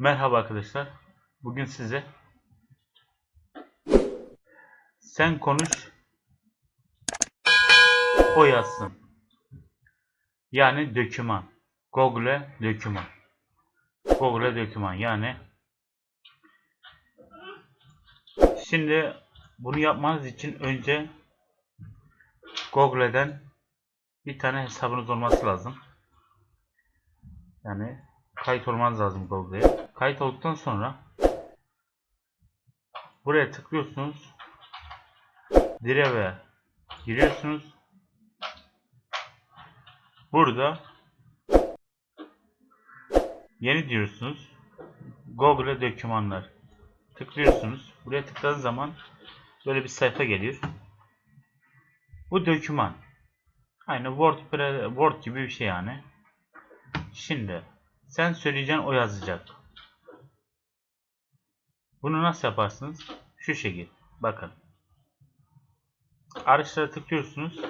Merhaba arkadaşlar. Bugün size sen konuş o yazsın. Yani döküman. Google döküman. Google döküman yani Şimdi bunu yapmanız için önce Google'den bir tane hesabınız olması lazım. Yani kayıt olmanız lazım Google'ye. Kayıt olduktan sonra buraya tıklıyorsunuz. Direve giriyorsunuz. Burada yeni diyorsunuz. Google dokümanlar. Tıklıyorsunuz. Buraya tıkladığınız zaman böyle bir sayfa geliyor. Bu doküman. Aynı Word, Word gibi bir şey yani. Şimdi sen söyleyeceksin o yazacak. Bunu nasıl yaparsınız? Şu şekil. Bakın. Araçlara tıklıyorsunuz.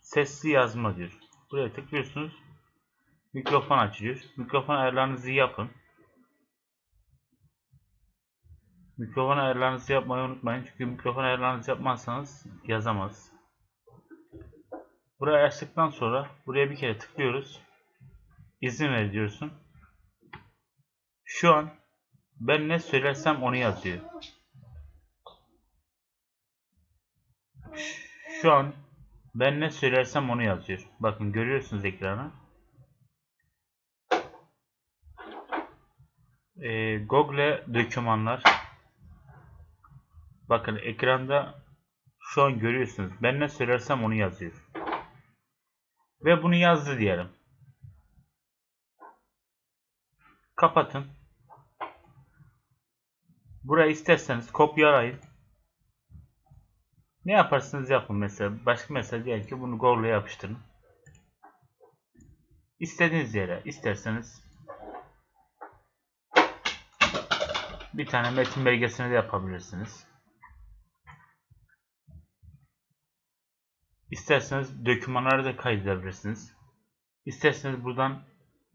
Sesli yazma diyor. Buraya tıklıyorsunuz. Mikrofon açılıyor. Mikrofon ayarlarınızı yapın. Mikrofon ayarlarınızı yapmayı unutmayın. Çünkü mikrofon ayarlarınızı yapmazsanız yazamaz. Burayı açtıktan sonra buraya bir kere tıklıyoruz. İzin ver diyorsun. Şu an ben ne söylersem onu yazıyor. Şu an ben ne söylersem onu yazıyor. Bakın görüyorsunuz ekranı. Ee, Google dokümanlar. Bakın ekranda şu an görüyorsunuz. Ben ne söylersem onu yazıyor. Ve bunu yazdı diyelim. Kapatın. Burayı isterseniz kopyalayın. Ne yaparsınız yapın mesela. Başka mesela diyelim ki bunu Google'a yapıştırın. İstediğiniz yere isterseniz bir tane metin belgesini de yapabilirsiniz. İsterseniz dokümanları da kaydedebilirsiniz. İsterseniz buradan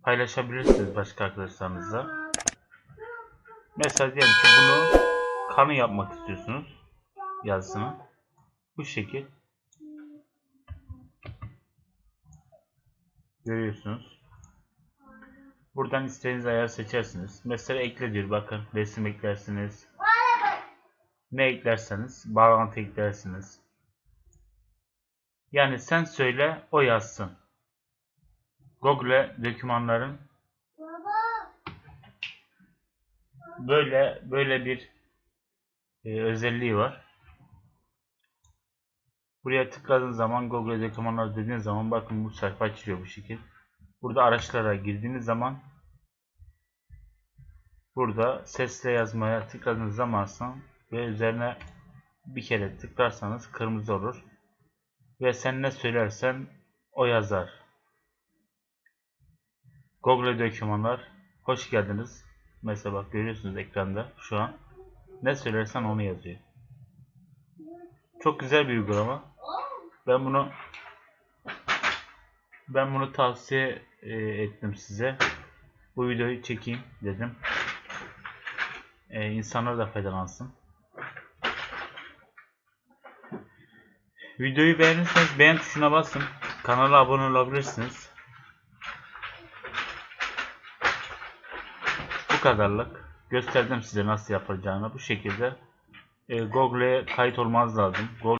paylaşabilirsiniz başka arkadaşlarınızla. Mesela diyelim ki bunu kanı yapmak istiyorsunuz. Yazısını. Bu şekil. Görüyorsunuz. Buradan istediğiniz ayarı seçersiniz. Mesela ekle diyor bakın. Resim eklersiniz. Ne eklerseniz bağlantı eklersiniz. Yani sen söyle o yazsın. Google dokümanların böyle böyle bir e, özelliği var. Buraya tıkladığınız zaman Google dokümanlar dediğiniz zaman bakın bu sayfa açılıyor bu şekil. Burada araçlara girdiğiniz zaman burada sesle yazmaya tıkladığınız zaman ve üzerine bir kere tıklarsanız kırmızı olur. Ve sen ne söylersen o yazar. Google dokümanlar hoş geldiniz. Mesela bak görüyorsunuz ekranda şu an. Ne söylersen onu yazıyor. Çok güzel bir uygulama. Ben bunu ben bunu tavsiye e, ettim size. Bu videoyu çekeyim dedim. E, insanlar da faydalansın. Videoyu beğenirseniz beğen tuşuna basın. Kanala abone olabilirsiniz. Bu kadarlık. Gösterdim size nasıl yapılacağını. Bu şekilde e, Google'e kayıt olmanız lazım. Google